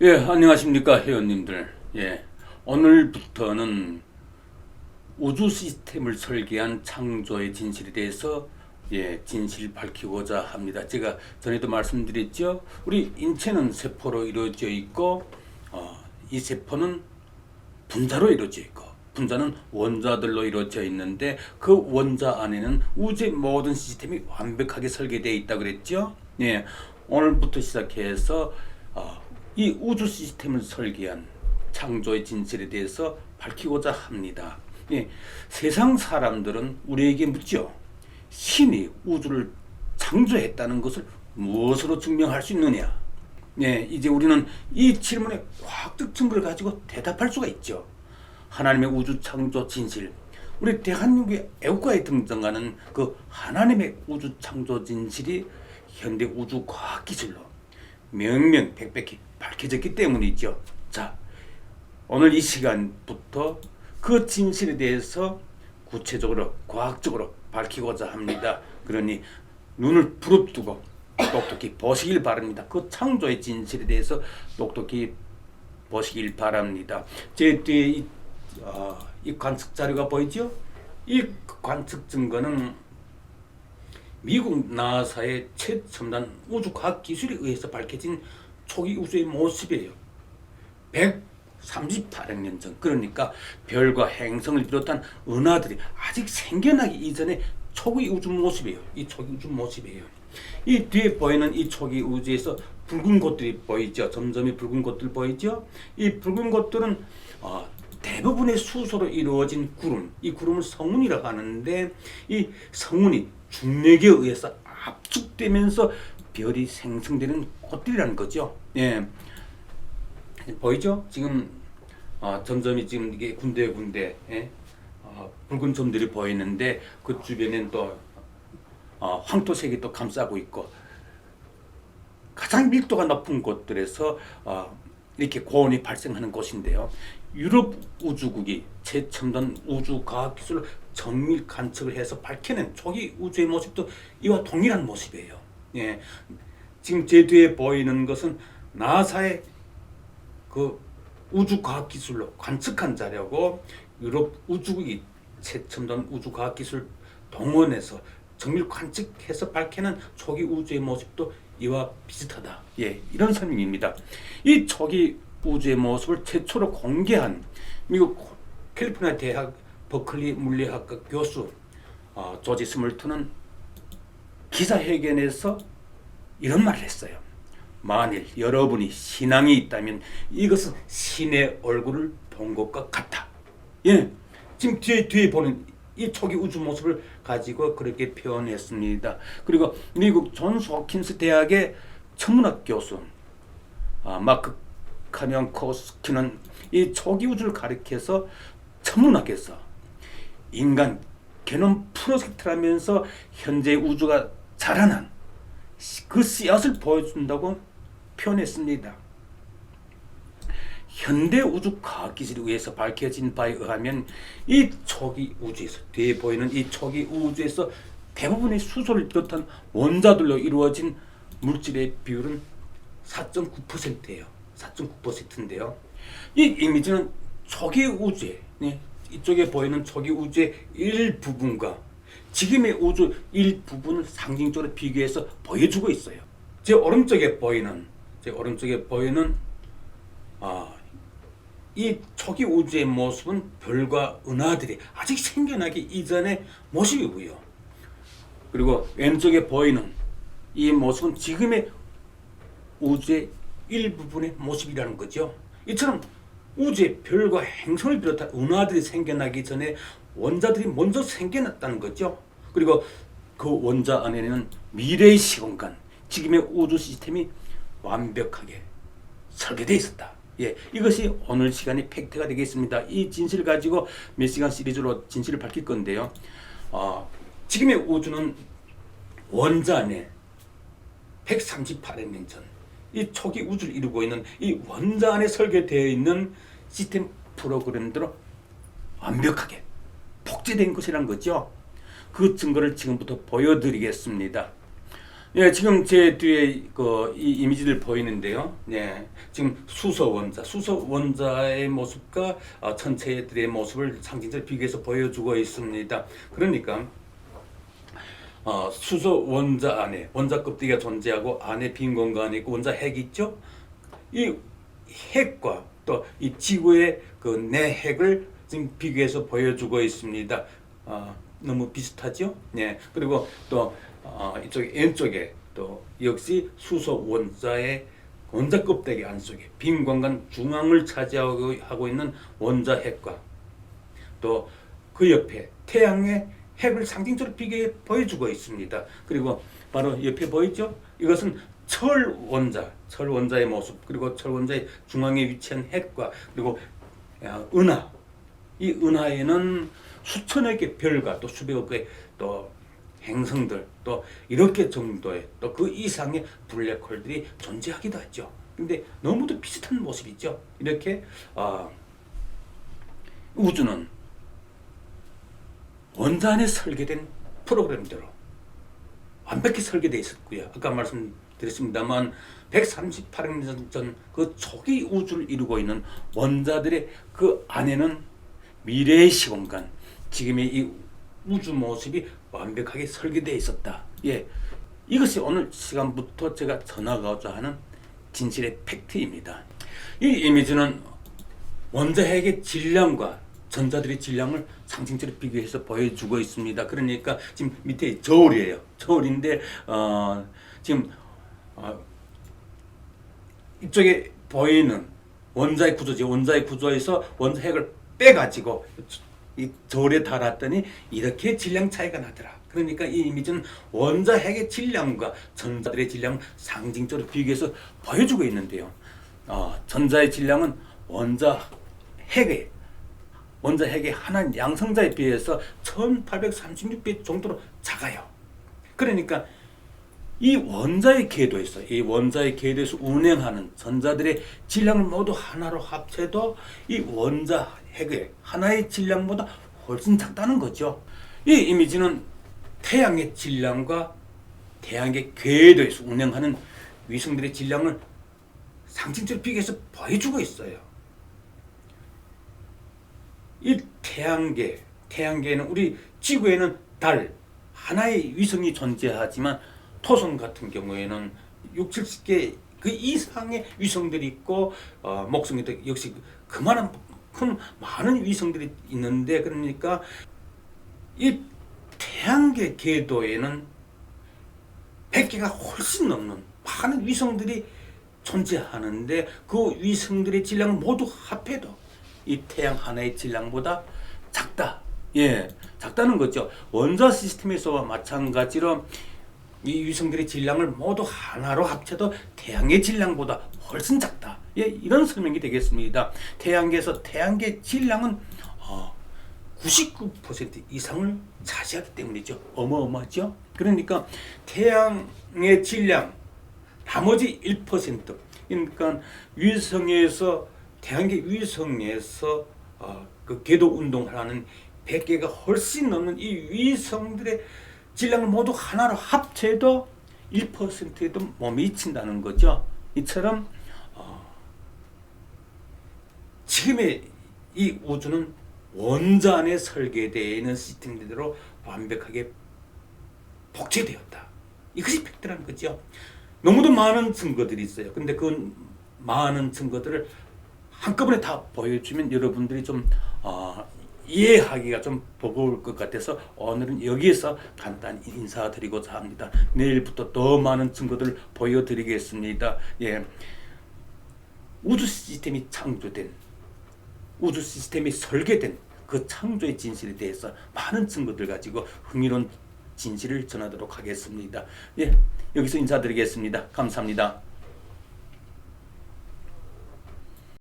예, 안녕하십니까, 회원님들. 예, 오늘부터는 우주 시스템을 설계한 창조의 진실에 대해서 예, 진실 밝히고자 합니다. 제가 전에도 말씀드렸죠. 우리 인체는 세포로 이루어져 있고, 어, 이 세포는 분자로 이루어져 있고, 분자는 원자들로 이루어져 있는데 그 원자 안에는 우주의 모든 시스템이 완벽하게 설계되어 있다 그랬죠. 예, 오늘부터 시작해서 어, 이 우주 시스템을 설계한 창조의 진실에 대해서 밝히고자 합니다. 예, 세상 사람들은 우리에게 묻죠. 신이 우주를 창조했다는 것을 무엇으로 증명할 수 있느냐? 예, 이제 우리는 이 질문에 과학적 증거를 가지고 대답할 수가 있죠. 하나님의 우주 창조 진실. 우리 대한민국의 애국가에 등장하는 그 하나님의 우주 창조 진실이 현대 우주 과학 기술로 명명백백히 밝혀졌기 때문이죠. 자, 오늘 이 시간부터 그 진실에 대해서 구체적으로 과학적으로 밝히고자 합니다. 그러니 눈을 부릅뜨고 똑똑히 보시길 바랍니다. 그 창조의 진실에 대해서 똑똑히 보시길 바랍니다. 제 뒤에 이, 어, 이 관측 자료가 보이죠? 이 관측 증거는 미국 나사의 최첨단 우주과학 기술에 의해서 밝혀진 초기 우주의 모습이에요. 138억 년 전, 그러니까 별과 행성을 비롯한 은하들이 아직 생겨나기 이전의 초기 우주 모습이에요. 이 초기 우주 모습이에요. 이 뒤에 보이는 이 초기 우주에서 붉은 곳들이 보이죠. 점점이 붉은 곳들 보이죠. 이 붉은 곳들은 어, 대부분의 수소로 이루어진 구름, 이 구름을 성운이라고 하는데 이 성운이 중력에 의해서 압축되면서 별이 생성되는 곳들이라는 거죠. 예. 보이죠? 지금 어, 점점이 지금 이게 군데군데 예? 어, 붉은 점들이 보이는데 그 주변엔 또 어, 황토색이 또 감싸고 있고 가장 밀도가 높은 곳들에서 어, 이렇게 고온이 발생하는 곳인데요. 유럽 우주국이 최첨단 우주 과학 기술로 정밀 관측을 해서 밝혀낸 초기 우주의 모습도 이와 동일한 모습이에요. 예. 지금 제 뒤에 보이는 것은 나사의 그 우주 과학 기술로 관측한 자료고 유럽 우주국이 최첨단 우주 과학 기술 동원해서 정밀 관측해서 밝혀낸 초기 우주의 모습도 이와 비슷하다. 예, 이런 설명입니다. 이 초기 우주의 모습을 최초로 공개한 미국 캘리포니아 대학 버클리 물리학과 교수 어, 조지 스몰트는 기자회견에서 이런 말을 했어요. 만일 여러분이 신앙이 있다면 이것은 신의 얼굴을 본 것과 같아. 예, 지금 뒤에 뒤에 보는 이 초기 우주 모습을 가지고 그렇게 표현했습니다. 그리고 미국 존스 호킨스 대학의 천문학 교수 아, 마크 카명코스키는 이 초기 우주를 가리켜서 천문학에서 인간 게놈 프로젝트라면서 현재 우주가 자라난 그 씨앗을 보여준다고 표현했습니다. 현대 우주 과학 기술에 의해서 밝혀진 바에 의하면 이 초기 우주에서 뒤에 보이는 이 초기 우주에서 대부분의 수소를 비롯한 원자들로 이루어진 물질의 비율은 4.9%예요. 4.9%인데요. 이 이미지는 초기 우주의 네, 이쪽에 보이는 초기 우주의 일부분과 지금의 우주 일부분을 상징적으로 비교해서 보여주고 있어요. 제 오른쪽에 보이는 제 오른쪽에 보이는 아, 이 초기 우주의 모습은 별과 은하들이 아직 생겨나기 이전의 모습이고요. 그리고 왼쪽에 보이는 이 모습은 지금의 우주의 일부분의 모습이라는 거죠. 이처럼 우주의 별과 행성을 비롯한 은하들이 생겨나기 전에 원자들이 먼저 생겨났다는 거죠. 그리고 그 원자 안에는 미래의 시공간, 지금의 우주 시스템이 완벽하게 설계되어 있었다. 예, 이것이 오늘 시간이 팩트가 되겠습니다. 이 진실을 가지고 몇 시간 시리즈로 진실을 밝힐 건데요. 어, 지금의 우주는 원자 안에 138억 년 전, 이 초기 우주를 이루고 있는 이 원자 안에 설계되어 있는 시스템 프로그램대로 완벽하게 복제된 것이란 거죠. 그 증거를 지금부터 보여드리겠습니다. 예, 지금 제 뒤에 그 이 이미지들 보이는데요. 예, 지금 수소 원자, 수소 원자의 모습과 어, 천체들의 모습을 상징적으로 비교해서 보여주고 있습니다. 그러니까 어, 수소 원자 안에 원자 껍데기가 존재하고 안에 빈 공간이 있고 원자 핵이 있죠. 이 핵과 또 이 지구의 그 내 핵을 지금 비교해서 보여주고 있습니다. 어, 너무 비슷하죠? 네. 그리고 또 어, 이쪽 왼쪽에 또 역시 수소 원자의 원자 껍데기 안쪽에 빈 공간 중앙을 차지하고 하고 있는 원자 핵과 또 그 옆에 태양의 핵을 상징적으로 비교해 보여주고 있습니다. 그리고 바로 옆에 보이죠? 이것은 철 원자, 철 원자의 모습, 그리고 철 원자의 중앙에 위치한 핵과 그리고 아, 은하, 이 은하에는 수천여 개 별과 또 수백억 개의 또 행성들 또 이렇게 정도의 또 그 이상의 블랙홀들이 존재하기도 하죠. 근데 너무도 비슷한 모습이죠. 이렇게 아, 우주는 원단에 설계된 프로그램대로 완벽히 설계되어 있었고요. 아까 말씀드렸습니다만 138년 전 그 초기 우주를 이루고 있는 원자들의 그 안에는 미래의 시공간, 지금의 이 우주 모습이 완벽하게 설계되어 있었다. 예, 이것이 오늘 시간부터 제가 전하고자 하는 진실의 팩트입니다. 이 이미지는 원자핵의 질량과 전자들의 질량을 상징적으로 비교해서 보여주고 있습니다. 그러니까 지금 밑에 저울이에요. 저울인데 어, 지금 어, 이쪽에 보이는 원자의 구조지. 원자의 구조에서 원자핵을 빼가지고 이 저울에 달았더니 이렇게 질량 차이가 나더라. 그러니까 이 이미지는 원자 핵의 질량과 전자들의 질량을 상징적으로 비교해서 보여주고 있는데요. 어, 전자의 질량은 원자 핵의 원자 핵의 하나 양성자에 비해서 1836배 정도로 작아요. 그러니까 이 원자의 궤도에서 이 원자의 궤도에서 운행하는 전자들의 질량을 모두 하나로 합쳐도 이 원자 핵의 하나의 질량보다 훨씬 작다는 거죠. 이 이미지는 태양의 질량과 태양의 궤도에서 운행하는 위성들의 질량을 상징적으로 비교해서 보여주고 있어요. 이 태양계, 태양계는 우리 지구에는 달 하나의 위성이 존재하지만 토성 같은 경우에는 6, 70개 그 이상의 위성들이 있고 어, 목성에도 역시 그만한 큰 많은 위성들이 있는데 그러니까 이 태양계 궤도에는 100개가 훨씬 넘는 많은 위성들이 존재하는데 그 위성들의 질량을 모두 합해도 이 태양 하나의 질량보다 작다. 예, 작다는 거죠. 원자 시스템에서와 마찬가지로 이 위성들의 질량을 모두 하나로 합쳐도 태양의 질량보다 훨씬 작다. 예, 이런 설명이 되겠습니다. 태양계에서 태양계 질량은 어, 99% 이상을 차지하기 때문이죠. 어마어마하죠. 그러니까 태양의 질량 나머지 1% 그러니까 위성에서 태양계 위성에서 어, 그 궤도 운동을 하는 100개가 훨씬 넘는 이 위성들의 질량을 모두 하나로 합쳐도 1%에도 못 미친다는 거죠. 이처럼 어, 지금의 이 우주는 원자 안에 설계되어 있는 시스템대로 완벽하게 복제되었다. 이것이 팩트라는 거죠. 너무도 많은 증거들이 있어요. 근데 그 많은 증거들을 한꺼번에 다 보여주면 여러분들이 좀 어, 이해하기가 좀 버거울 것 같아서 오늘은 여기에서 간단히 인사드리고자 합니다. 내일부터 더 많은 증거들을 보여드리겠습니다. 예. 우주 시스템이 창조된 우주 시스템이 설계된 그 창조의 진실에 대해서 많은 증거들 가지고 흥미로운 진실을 전하도록 하겠습니다. 예, 여기서 인사드리겠습니다. 감사합니다.